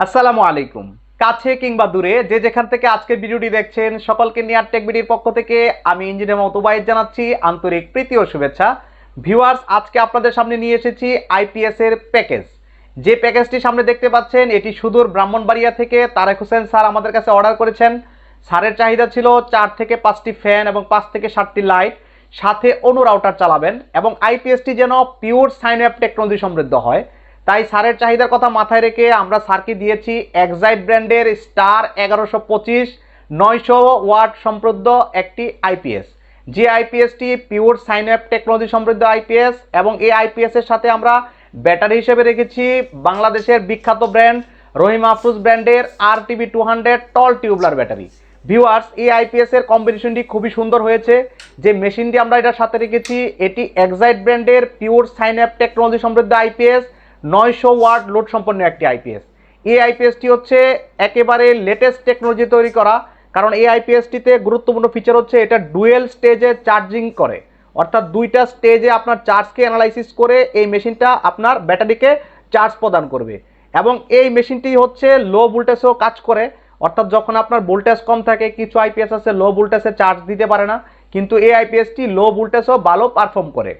আসসালামু আলাইকুম। কাছে কিংবা দূরে যে যেখান থেকে আজকের ভিডিওটি দেখছেন, সকলকে নিয়ার টেক বিডির পক্ষ থেকে আমি ইঞ্জিনিয়ার মতোবাইদ জানাচ্ছি। আন্তরিক প্রীতি ও শুভেচ্ছা। ভিউয়ার্স আজকে আপনাদের সামনে নিয়ে এসেছি আইপিএস এর প্যাকেজ যে প্যাকেজটি সামনে দেখতে পাচ্ছেন, এটি সুদূর ব্রাহ্মণবাড়িয়া থেকে তারেক হোসেন স্যার আমাদের কাছে অর্ডার করেছেন। স্যারের চাহিদা ছিল চার থেকে পাঁচটি ফ্যান এবং পাঁচ থেকে সাতটি লাইট সাথে অনু রাউটার চালাবেন এবং আইপিএসটি যেন পিওর সাইন অ্যাপ টেকনোলজি সমৃদ্ধ হয়। তাই সারের চাহিদার কথা মাথায় রেখে আমরা সারকে দিয়েছি এক্সাইট ব্র্যান্ডের স্টার এগারোশো পঁচিশ, নয়শো ওয়াট সমৃদ্ধ একটি আইপিএস যে আইপিএসটি পিওর সাইন অ্যাপ টেকনোলজি সমৃদ্ধ আইপিএস এবং এই আইপিএস এর সাথে আমরা ব্যাটারি হিসেবে রেখেছি বাংলাদেশের বিখ্যাত ব্র্যান্ড রহিম আফরুজ ব্র্যান্ডের R TV two hundred tall tubular battery viewers এই আইপিএস এর কম্বিনেশনটি খুবই সুন্দর হয়েছে। যে মেশিনটি আমরা এটার সাথে রেখেছি, এটি এক্সাইট ব্র্যান্ডের পিওর সাইন অ্যাপ টেকনোলজি সমৃদ্ধ আইপিএস নয়শো ওয়াট লোড সম্পন্ন একটি আইপিএস। এই আইপিএসটি হচ্ছে একেবারে লেটেস্ট টেকনোলজি তৈরি করা, কারণ এই আইপিএসটিতে গুরুত্বপূর্ণ ফিচার হচ্ছে এটা ডুয়েল স্টেজে চার্জিং করে। অর্থাৎ দুইটা স্টেজে আপনার চার্জকে অ্যানালাইসিস করে এই মেশিনটা আপনার ব্যাটারিকে চার্জ প্রদান করবে। এবং এই মেশিনটি হচ্ছে লো ভোল্টেজেও কাজ করে, অর্থাৎ যখন আপনার ভোল্টেজ কম থাকে, কিছু আইপিএস আছে লো ভোল্টেজে চার্জ দিতে পারে না, কিন্তু এই আইপিএসটি লো ভোল্টেজও ভালো পারফর্ম করে।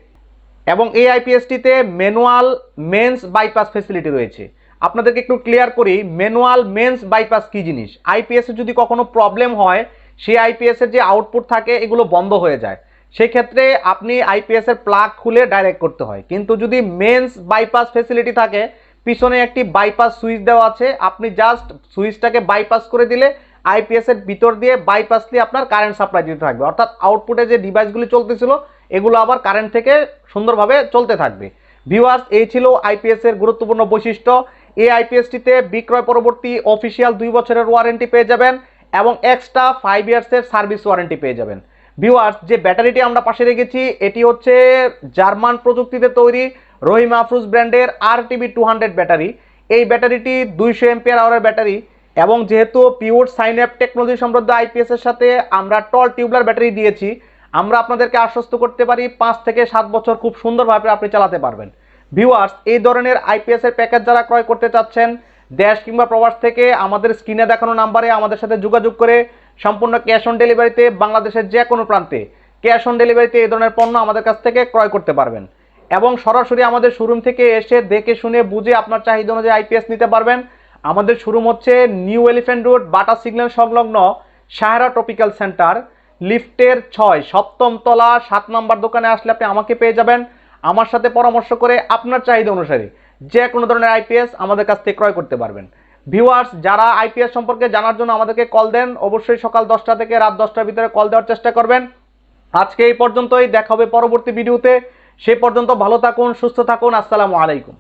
এবং এই আইপিএসটিতে ম্যানুয়াল মেন্স বাইপাস ফেসিলিটি রয়েছে। আপনাদেরকে একটু ক্লিয়ার করি ম্যানুয়াল মেন্স বাইপাস কি জিনিস? আইপিএস যদি কখনো প্রবলেম হয়, সেই আইপিএস এর যে আউটপুট থাকে, এগুলো বন্ধ হয়ে যায়। সেই ক্ষেত্রে আপনি আইপিএস এর প্লাগ খুলে ডাইরেক্ট করতে হয়। কিন্তু যদি মেন্স বাইপাস ফেসিলিটি থাকে, পিছনে একটি বাইপাস সুইচ দেওয়া আছে, আপনি জাস্ট সুইচটাকে বাইপাস করে দিলে আইপিএস এর ভিতর দিয়ে বাইপাস দিয়ে আপনার কারেন্ট সাপ্লাই দিতে থাকবে। অর্থাৎ আউটপুটে যে ডিভাইসগুলি চলতেছিল এগুলো আবার কারেন্ট থেকে সুন্দরভাবে চলতে থাকবে। ভিউয়ার্স এই ছিল আইপিএস এর গুরুত্বপূর্ণ বৈশিষ্ট্য। এই আইপিএসটিতে বিক্রয় পরবর্তী অফিসিয়াল দুই বছরের ওয়ারেন্টি পেয়ে যাবেন এবং এক্সট্রা ফাইভ ইয়ার্সের সার্ভিস ওয়ারেন্টি পেয়ে যাবেন। ভিউয়ার্স যে ব্যাটারিটি আমরা পাশে রেখেছি, এটি হচ্ছে জার্মান প্রযুক্তিতে তৈরি রহিম আফরুজ ব্র্যান্ডের R TV two hundred battery. এই ব্যাটারিটি দুইশো এমপিয়ার আওয়ারের ব্যাটারি এবং যেহেতু পিওর সাইন অ্যাপ টেকনোলজি সমৃদ্ধ আইপিএস এর সাথে আমরা টল টিউবলার ব্যাটারি দিয়েছি আমরা আপনাদেরকে আশ্বস্ত করতে পারি, পাঁচ থেকে সাত বছর খুব সুন্দরভাবে আপনি চালাতে পারবেন। ভিউয়ার্স এই ধরনের আইপিএস এর প্যাকেজ যারা ক্রয় করতে চাচ্ছেন, দেশ কিংবা প্রবাস থেকে আমাদের স্ক্রিনে দেখানো নাম্বারে আমাদের সাথে যোগাযোগ করে সম্পূর্ণ ক্যাশ অন ডেলিভারিতে বাংলাদেশের যে কোনো প্রান্তে ক্যাশ অন ডেলিভারিতে এই ধরনের পণ্য আমাদের কাছ থেকে ক্রয় করতে পারবেন। এবং সরাসরি আমাদের শোরুম থেকে এসে দেখে শুনে বুঝে আপনার চাহিদা অনুযায়ী আইপিএস নিতে পারবেন। আমাদের শোরুম হচ্ছে new elephant road Bata signal সংলগ্ন সাহারা ট্রপিক্যাল সেন্টার লিফটের ছয়, সপ্তম তলা, সাত নম্বর দোকানে আসলে আপনি আমাকে পেয়ে যাবেন। আমার সাথে পরামর্শ করে আপনার চাহিদা অনুসারে যে কোনো ধরনের আইপিএস আমাদের কাছ থেকে ক্রয় করতে পারবেন। ভিউয়ার্স যারা আইপিএস সম্পর্কে জানার জন্য আমাদেরকে কল দেন, অবশ্যই সকাল দশটা থেকে রাত দশটার ভিতরে কল দেওয়ার চেষ্টা করবেন। আজকে এই পর্যন্তই, দেখা হবে পরবর্তী ভিডিওতে। সে পর্যন্ত ভালো থাকুন, সুস্থ থাকুন, আসসালামু আলাইকুম।